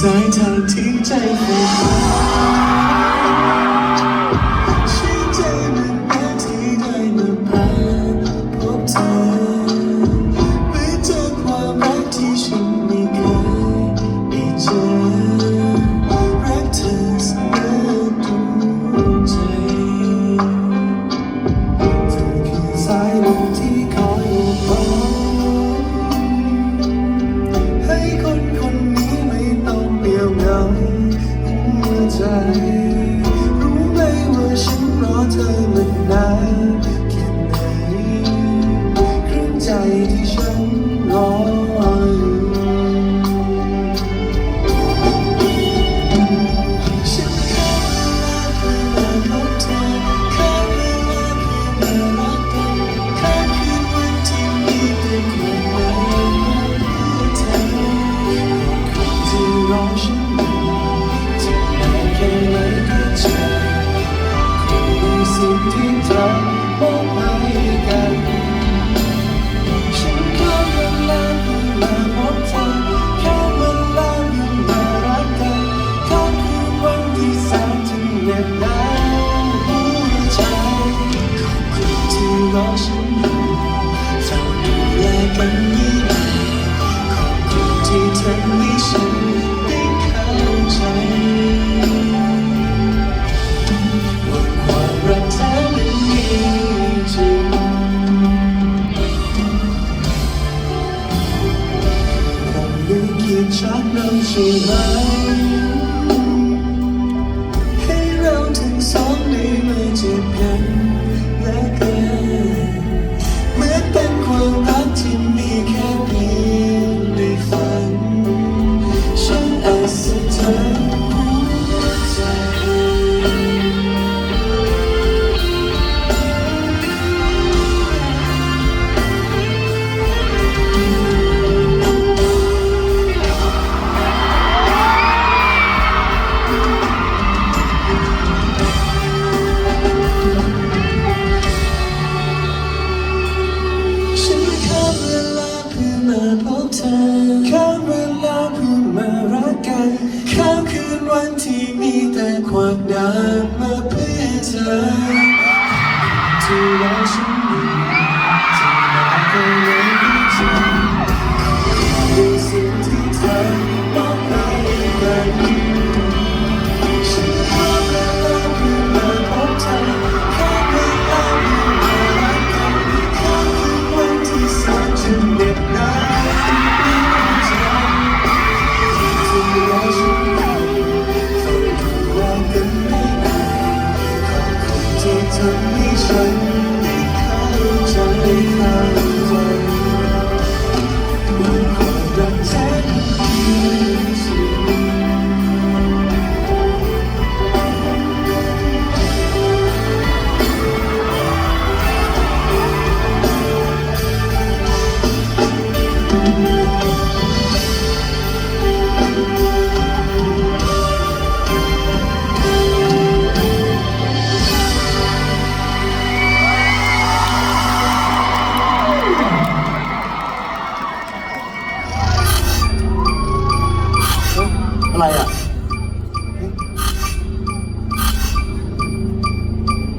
สายทางที่ใจเฝ้าใช้ใจมันแค่ที่ได้มาพบเธอ ที่เธอมอบให้กัน ฉันขอเวลาเพื่มาพบเธอแค่เวลาเพื่อมารักเธอข้ามคืนวันที่แสนจะเหน็บหนาวหัวใจขอบคุณที่รอฉันอยู่เท่านั้แลกัน chắc năm chiều nay เธอข้ามเวลาเพื่อมารักกัน ข้ามคืนวันที่มีแต่ความดำ ทำให้ฉันได้เข้าใจเขา 妈呀